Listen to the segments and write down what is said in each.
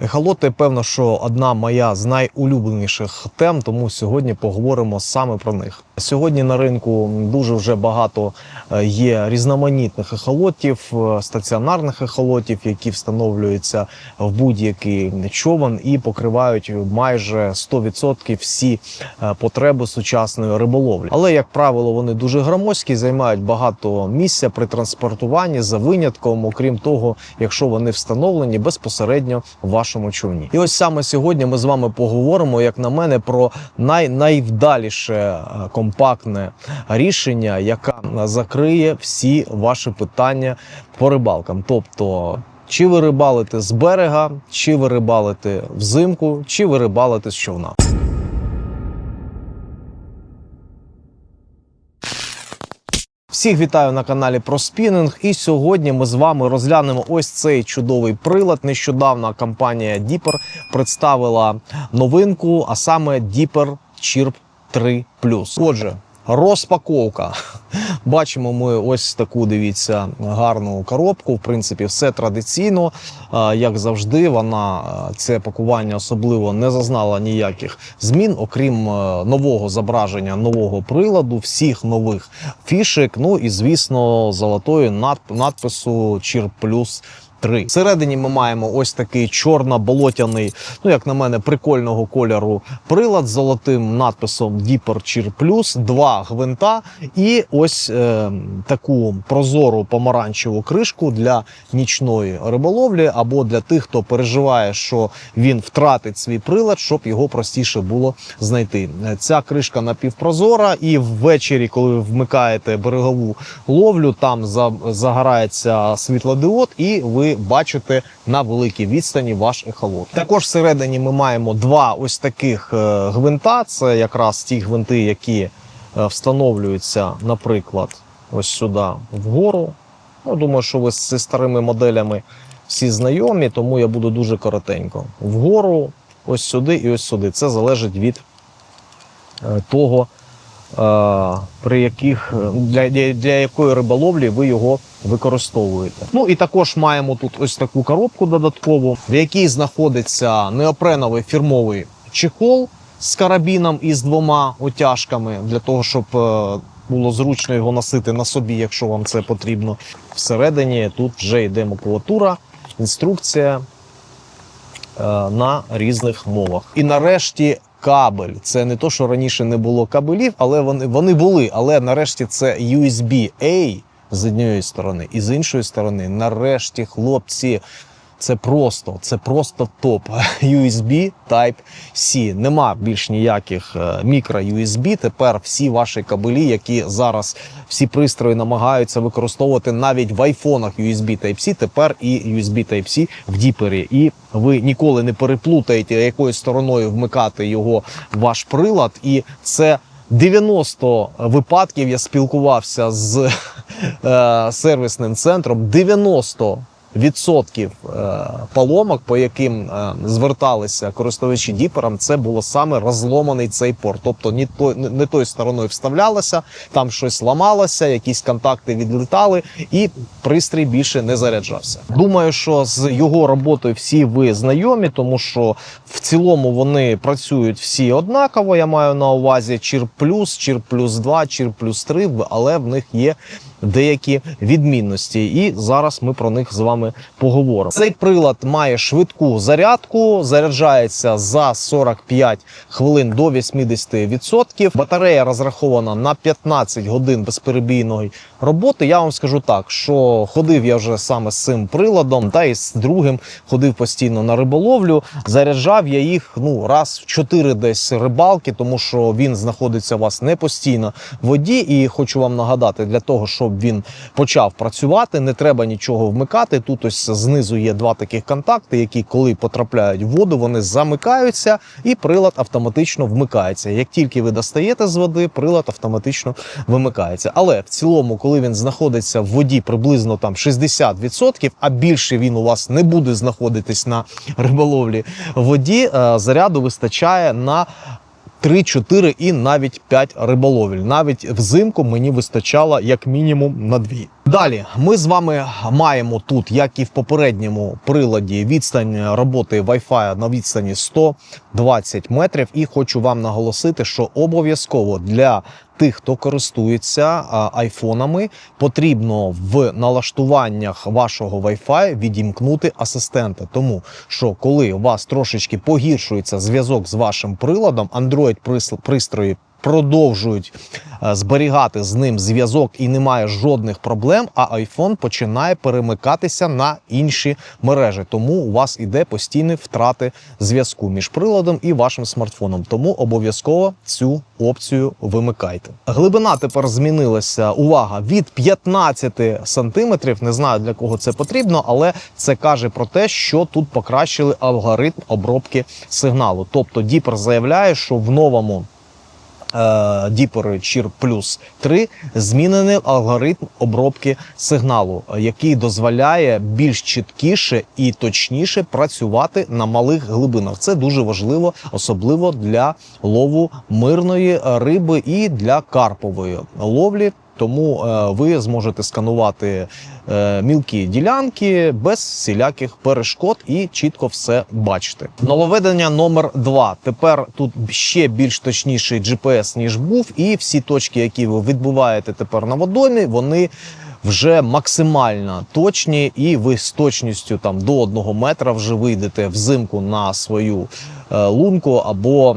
Ехолоти, певно, що одна моя з найулюбленіших тем, тому сьогодні поговоримо саме про них. Сьогодні на ринку дуже вже багато е, є різноманітних ехолотів, е, стаціонарних ехолотів, які встановлюються в будь-який човен і покривають майже 100% всі е, потреби сучасної риболовлі. Але, як правило, вони дуже громоздкі, займають багато місця при транспортуванні за винятком, окрім того, якщо вони встановлені безпосередньо в вашому човні. І ось саме сьогодні ми з вами поговоримо, як на мене, про най- найвдаліше е, компактне рішення, яке закриє всі ваші питання по рибалкам. Тобто, чи ви рибалите з берега, чи ви рибалите взимку, чи ви рибалите з човна. Всіх вітаю на каналі про спінінг. І сьогодні ми з вами розглянемо ось цей чудовий прилад. Нещодавно компанія Dipper представила новинку, а саме Dipper Chirp 3 Отже, розпаковка. Бачимо ми ось таку, дивіться, гарну коробку. В принципі, все традиційно. Як завжди, вона це пакування особливо не зазнала ніяких змін, окрім е, нового зображення, нового приладу, всіх нових фішек. Ну і звісно, золотої надпису Чір Плюс. 3. Всередині ми маємо ось такий чорно-болотяний, ну як на мене, прикольного кольору прилад з золотим надписом Dipper Cheer Plus, два гвинта і ось е, таку прозору помаранчеву кришку для нічної риболовлі або для тих, хто переживає, що він втратить свій прилад, щоб його простіше було знайти. Е, Ця кришка напівпрозора, і ввечері, коли ви вмикаєте берегову ловлю, там загорається світлодіод, і ви бачите на великій відстані ваш ехолот. Також всередині ми маємо два ось таких е, гвинта. Це якраз ті гвинти, які е, встановлюються, наприклад, ось сюди вгору. Ну, думаю, що ви зі старими моделями всі знайомі, тому я буду дуже коротенько. Вгору, ось сюди і ось сюди. Це залежить від е, того, при яких е, для, для, для якої риболовлі ви його використовуєте. Ну і також маємо тут ось таку коробку додаткову, в якій знаходиться неопреновий фірмовий чехол з карабіном і з двома утяжками для того, щоб е, було зручно його носити на собі, якщо вам це потрібно. Всередині тут вже йде макулатура, інструкція е, на різних мовах. І нарешті кабель. Це не то, що раніше не було кабелів, але вони, вони були. Але нарешті це USB-A з однієї сторони, і з іншої сторони, нарешті, хлопці. Це просто, це просто топ. USB Type-C. Нема більш ніяких е, мікро-USB. Тепер всі ваші кабелі, які зараз всі пристрої намагаються використовувати навіть в айфонах USB Type-C, тепер і USB Type-C в діпері. І ви ніколи не переплутаєте, якою стороною вмикати його в ваш прилад. І це 90 випадків я спілкувався з е, сервісним центром. 90 Відсотків е, поломок, по яким е, зверталися користувачі діпером, це було саме розломаний цей порт. Тобто ні той, не той стороною вставлялося, там щось ламалося, якісь контакти відлітали, і пристрій більше не заряджався. Думаю, що з його роботою всі ви знайомі, тому що в цілому вони працюють всі однаково. Я маю на увазі Чір Плюс, Чір Плюс 2, Чір Плюс 3, але в них є деякі відмінності, і зараз ми про них з вами поговоримо. Цей прилад має швидку зарядку, заряджається за 45 хвилин до 80%. Батарея розрахована на 15 годин безперебійної роботи. Я вам скажу так, що ходив я вже саме з цим приладом, та і з другим ходив постійно на риболовлю. Заряджав я їх ну раз в 4 десь рибалки, тому що він знаходиться у вас не постійно в воді. І хочу вам нагадати, для того, щоб він почав працювати, не треба нічого вмикати. Тут ось знизу є два таких контакти, які, коли потрапляють в воду, вони замикаються, і прилад автоматично вмикається. Як тільки ви достаєте з води, прилад автоматично вимикається. Але в цілому, коли він знаходиться в воді приблизно там 60%, а більше він у вас не буде знаходитись на риболовлі воді, е, заряду вистачає на 3, 4 і навіть 5 риболовель. Навіть взимку мені вистачало як мінімум на 2. Далі ми з вами маємо тут, як і в попередньому приладі, відстань роботи Wi-Fi на відстані 120 метрів. І хочу вам наголосити, що обов'язково для тих, хто користується айфонами, потрібно в налаштуваннях вашого Wi-Fi відімкнути асистента. Тому що коли у вас трошечки погіршується зв'язок з вашим приладом, Android прис- пристрої продовжують е, зберігати з ним зв'язок і немає жодних проблем, а iPhone починає перемикатися на інші мережі. Тому у вас іде постійні втрати зв'язку між приладом і вашим смартфоном. Тому обов'язково цю опцію вимикайте. Глибина тепер змінилася. Увага від 15 сантиметрів. Не знаю для кого це потрібно, але це каже про те, що тут покращили алгоритм обробки сигналу. Тобто Діпер заявляє, що в новому е, Діпери Cheer Plus 3 змінений алгоритм обробки сигналу, який дозволяє більш чіткіше і точніше працювати на малих глибинах. Це дуже важливо, особливо для лову мирної риби і для карпової ловлі. Тому е, ви зможете сканувати е, мілкі ділянки без всіляких перешкод і чітко все бачити. Нововведення номер 2 Тепер тут ще більш точніший GPS, ніж був, і всі точки, які ви відбуваєте тепер на водоймі, вони вже максимально точні, і ви з точністю там до одного метра вже вийдете взимку на свою е, лунку або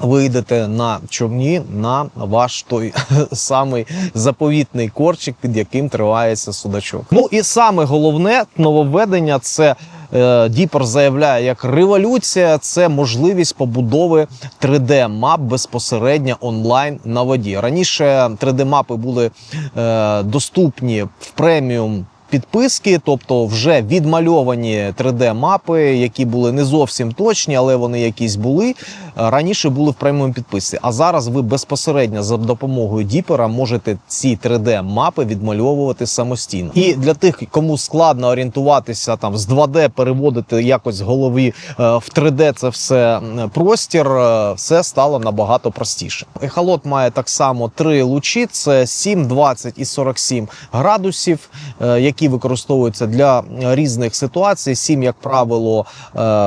ви йдете на човні на ваш той самий заповітний корчик, під яким тривається судачок. Ну і саме головне нововведення це. е, Діпер заявляє як революція, це можливість побудови 3D-мап безпосередньо онлайн на воді. Раніше 3D-мапи були е, доступні в преміум підписки, тобто вже відмальовані 3D-мапи, які були не зовсім точні, але вони якісь були. Раніше були в преміум підписці. А зараз ви безпосередньо за допомогою Діпера можете ці 3D-мапи відмальовувати самостійно. І для тих, кому складно орієнтуватися там з 2D, переводити якось з голові е, в 3D це все простір, е, все стало набагато простіше. Ехолот має так само три лучі: це 7, 20 і 47 градусів, е, які використовуються для різних ситуацій. 7, як правило,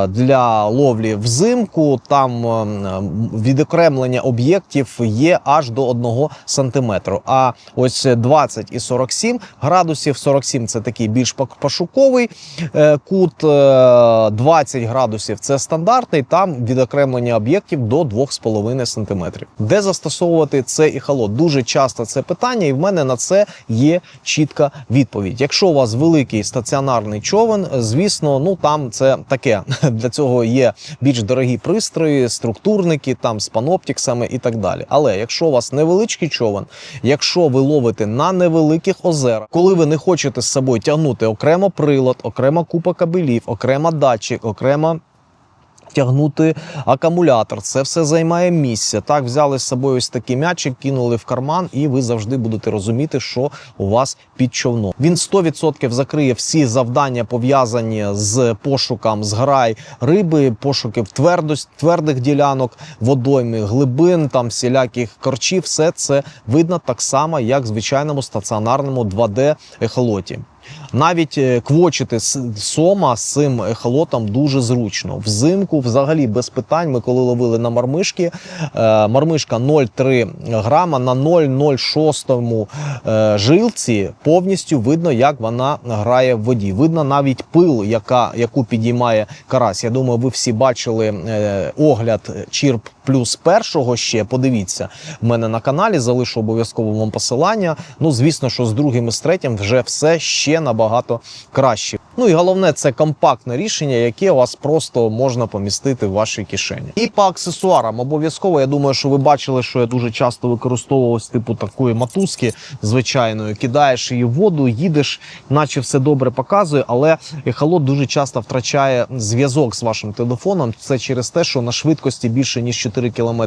для ловлі взимку. Там відокремлення об'єктів є аж до 1 сантиметру. А ось 20 і 47 градусів. 47 – це такий більш пошуковий е, кут, е, 20 градусів це стандартний. Там відокремлення об'єктів до 2,5 сантиметрів. Де застосовувати цей іхолот? Дуже часто це питання, і в мене на це є чітка відповідь. Якщо у вас великий стаціонарний човен, звісно, ну там це таке. Для цього є більш дорогі пристрої, структурники, там з паноптіксами і так далі. Але якщо у вас невеличкий човен, якщо ви ловите на невеликих озерах, коли ви не хочете з собою тягнути окремо прилад, окрема купа кабелів, окрема датчик, окрема тягнути акумулятор. Це все займає місце. Так, взяли з собою ось такий м'ячик, кинули в карман, і ви завжди будете розуміти, що у вас під човном. Він 100% закриє всі завдання пов'язані з пошуком зграй риби, пошуки в твердость, твердих ділянок, водойми, глибин, там всіляких корчів. Все це видно так само, як в звичайному стаціонарному 2D ехолоті. Навіть е, квочити сома з цим ехолотом дуже зручно. Взимку взагалі без питань. Ми коли ловили на мармишки, е, мармишка 0,3 грама на 0,06 е, жилці повністю видно, як вона грає в воді. Видно навіть пил, яка, яку підіймає карась. Я думаю, ви всі бачили огляд Чірп плюс першого ще. Подивіться в мене на каналі, залишу обов'язково вам посилання. Ну, звісно, що з другим і з третім вже все ще набагато краще. Ну і головне, це компактне рішення, яке вас просто можна помістити в вашій кишені. І по аксесуарам обов'язково. Я думаю, що ви бачили, що я дуже часто використовував типу такої матузки звичайної. Кидаєш її в воду, їдеш, наче все добре показує, але ехолот дуже часто втрачає зв'язок з вашим телефоном. Це через те, що на швидкості більше ніж 4 км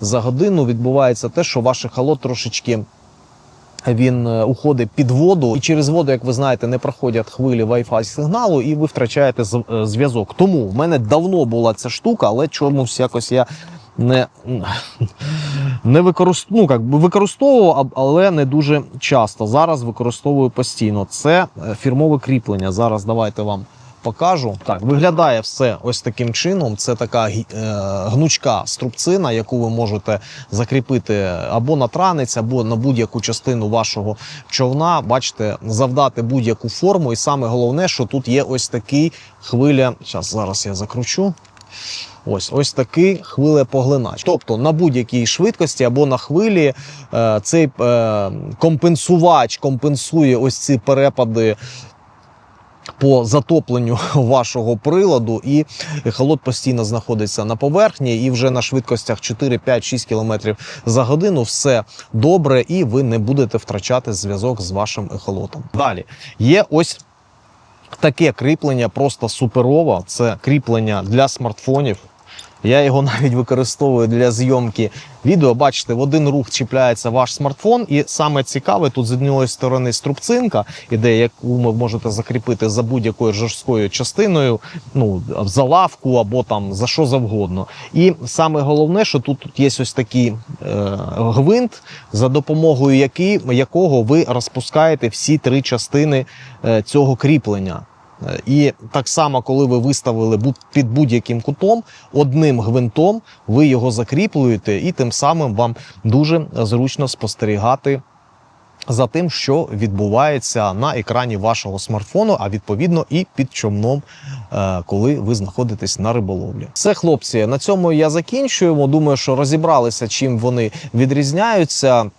за годину відбувається те, що ваш ехолот трошечки. Він е, уходить під воду, і через воду, як ви знаєте, не проходять хвилі Wi-Fi сигналу, і ви втрачаєте е, зв'язок. Тому в мене давно була ця штука, але чомусь якось я не, не використовував, ну, би використовував, але не дуже часто. Зараз використовую постійно. Це е, фірмове кріплення. Зараз давайте вам покажу. Так, виглядає все ось таким чином. Це така е, гнучка струбцина, яку ви можете закріпити або на транець, або на будь-яку частину вашого човна. Бачите, завдати будь-яку форму. І саме головне, що тут є ось такий хвиля. Зараз, зараз я закручу. Ось ось такий хвилепоглинач. Тобто на будь-якій швидкості або на хвилі е, цей е, компенсувач компенсує ось ці перепади. По затопленню вашого приладу, і холод постійно знаходиться на поверхні, і вже на швидкостях 4, 5, 6 км за годину все добре, і ви не будете втрачати зв'язок з вашим ехолотом. Далі є ось таке кріплення, просто суперово. Це кріплення для смартфонів. Я його навіть використовую для зйомки відео. Бачите, в один рух чіпляється ваш смартфон, і саме цікаве, тут з однієї сторони струбцинка іде, яку ви можете закріпити за будь-якою жорсткою частиною, ну за лавку або там за що завгодно. І саме головне, що тут, є ось такий е, гвинт, за допомогою який, якого ви розпускаєте всі три частини е, цього кріплення. І так само, коли ви виставили під будь-яким кутом, одним гвинтом ви його закріплюєте, і тим самим вам дуже зручно спостерігати за тим, що відбувається на екрані вашого смартфону, а відповідно і під човном, е, коли ви знаходитесь на риболовлі. Все, хлопці, на цьому я закінчуємо. Думаю, що розібралися, чим вони відрізняються.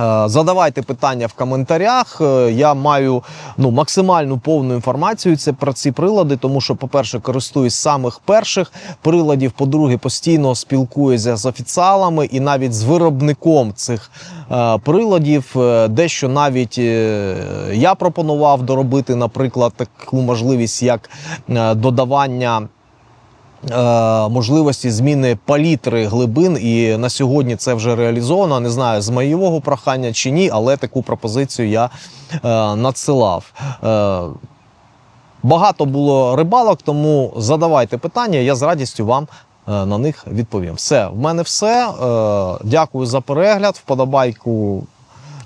Е, Задавайте питання в коментарях. Е, Я маю ну, максимальну повну інформацію це про ці прилади, тому що, по-перше, користуюсь самих перших приладів. По-друге, постійно спілкуюся з офіціалами і навіть з виробником цих е, приладів. Е, Дещо навіть е, я пропонував доробити, наприклад, таку можливість, як додавання можливості зміни палітри глибин, і на сьогодні це вже реалізовано. Не знаю, з моєго прохання чи ні, але таку пропозицію я е, надсилав. Е, Багато було рибалок, тому задавайте питання, я з радістю вам е, на них відповім. Все, в мене все. Е, Дякую за перегляд, вподобайку е,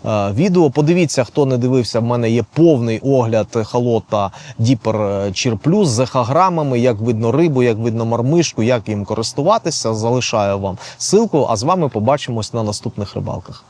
відео. Подивіться, хто не дивився, в мене є повний огляд холота Діпер Чірплюс з ехограмами, як видно рибу, як видно мармишку, як їм користуватися. Залишаю вам ссылку, а з вами побачимось на наступних рибалках.